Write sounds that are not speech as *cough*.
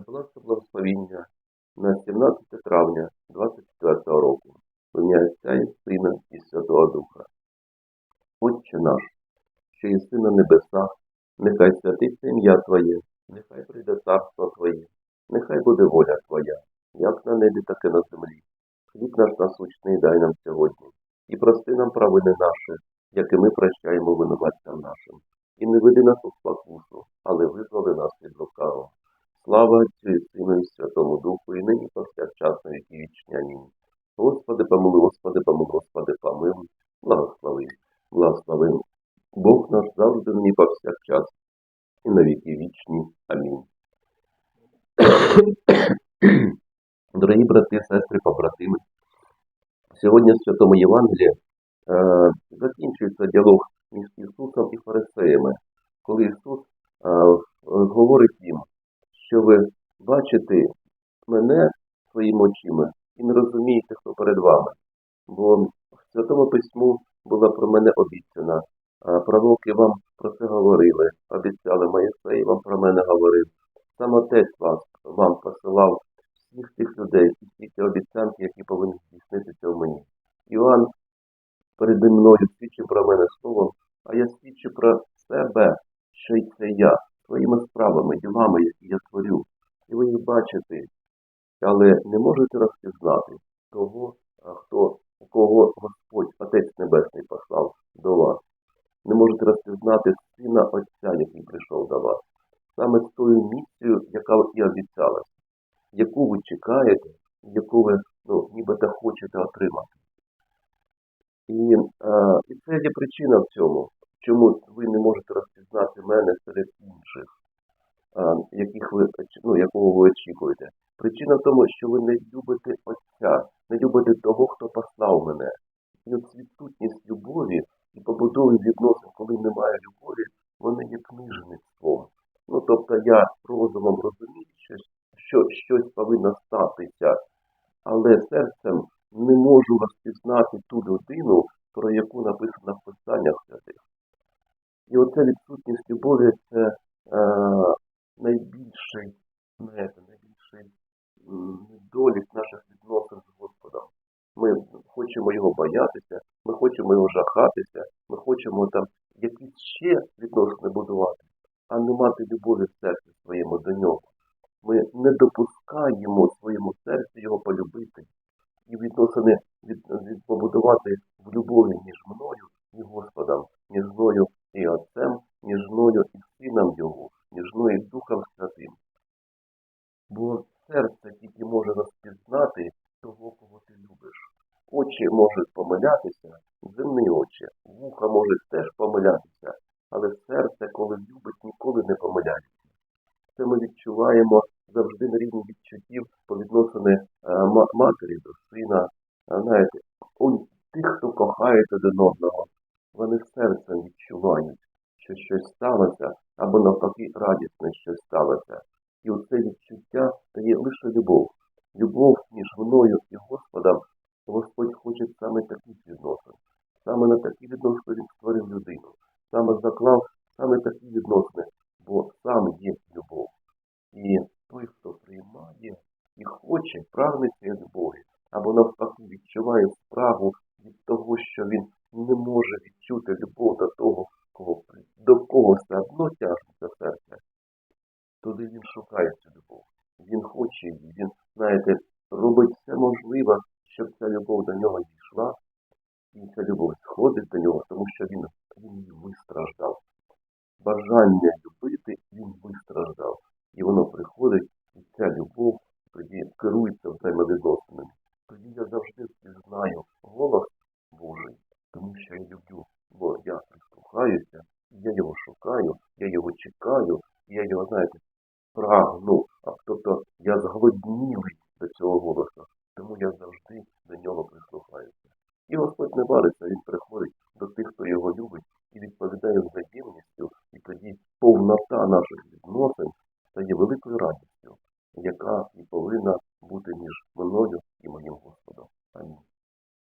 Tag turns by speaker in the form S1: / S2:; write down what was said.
S1: власне благословіння на 17 травня 24 року, ім'я Отця і Сина і Святого Духа. Отче наш, що єси на небесах, нехай святиться ім'я Твоє, нехай прийде царство Твоє, нехай буде воля Твоя, як на небі, так і на землі. Хліб наш насущний дай нам сьогодні, і прости нам провини наші, як і ми прощаємо винуватцям нашим. І не веди нас у спокусу, але визволи нас від лукавого. Слава Отцю і Сину і Святому Духу, і нині повсякчас на вічні. Амінь. Господи, помилуй, Господи, помилуй, Господи, помилуй, благослови, благослови. Бог наш завжди нині повсякчас і на віки вічні. Амінь. *coughs* Дорогі брати, сестри, побратими, сьогодні в Святому Євангелії е, закінчується діалог між Ісусом і фарисеями, коли Ісус е, говорить що ви бачите мене своїми очима і не розумієте, хто перед вами. Бо в Святому Письму була про мене обіцяна, пророки вам про це говорили, обіцяли Моїсей вам про мене говорив. Сам Отець вас вам посилав всіх тих людей, всі ті обіцянки, які повинні здійснитися в мені. Іоанн перед мною свідчив про мене словом, а я свідчу про себе, що й це я, своїми справами, ділами, які я творю. І ви їх бачите, але не можете розпізнати того, хто, кого Господь, Отець Небесний, послав до вас. Не можете розпізнати Сина Отця, який прийшов до вас. Саме з тою місією, яка і обіцялась, яку ви чекаєте, яку ви ну, нібито хочете отримати. І, е, і це є причина в цьому, чому ви не можете розпізнати мене серед інших, яких ви, ну, якого ви очікуєте. Причина в тому, що ви не любите Отця, не любите того, хто послав мене. І от відсутність любові і побудови відносин, коли немає любові, вони є книжництвом. Ну, тобто я розумом розумію, що, що щось повинно статися, але серцем не можу розпізнати ту людину, про яку написано в Писаннях святих. І оце відсутність любові це е, найбільший, знаєте, найбільший недолік наших відносин з Господом. Ми хочемо його боятися, ми хочемо його жахатися, ми хочемо там якісь ще відносини будувати, а не мати любові в серці своєму до нього. Ми не допускаємо в своєму серці його полюбити і відносини від, від побудувати в любові між мною і Господом, між мною і Отцем, між мною і Сином Його, між мною і Духом Святим. Бо серце тільки може розпізнати того, кого ти любиш. Очі можуть помилятися, земні очі, вуха можуть теж помилятися, але серце, коли любить, ніколи не помиляється. Це ми відчуваємо завжди на рівні відчуттів по відносини е, матері до сина. Знаєте, тих, хто кохає один одного, вони серцем відчувають, що щось сталося, або навпаки радісне щось сталося. І оце відчуття дає лише любов. Любов між мною і Господом. Господь хоче саме таких відносин. Саме на такі відносини він створив людину. Саме заклав саме такі відносини, бо сам є любов. І той, хто приймає і хоче, прагне цієї любові, або навпаки відчуває спрагу від того, що він не може відчути любов до того, кого, до кого все одно серце, туди він шукає цю любов. Він хоче її, він, знаєте, робить все можливе, щоб ця любов до нього дійшла, і ця любов сходить до нього, тому що він, він її вистраждав. Бажання любити він вистраждав. І воно приходить, і ця любов тоді керується взаємовідносинами. Тоді я завжди впізнаю голос Божий, тому що я люблю, бо я прислухаюся, я його шукаю, я його чекаю, тому я завжди до нього прислухаюся. І Господь не вариться, він приходить до тих, хто його любить, і відповідає взаємністю, і тоді повнота наших відносин стає великою радістю, яка і повинна бути між мною і моїм Господом. Амінь.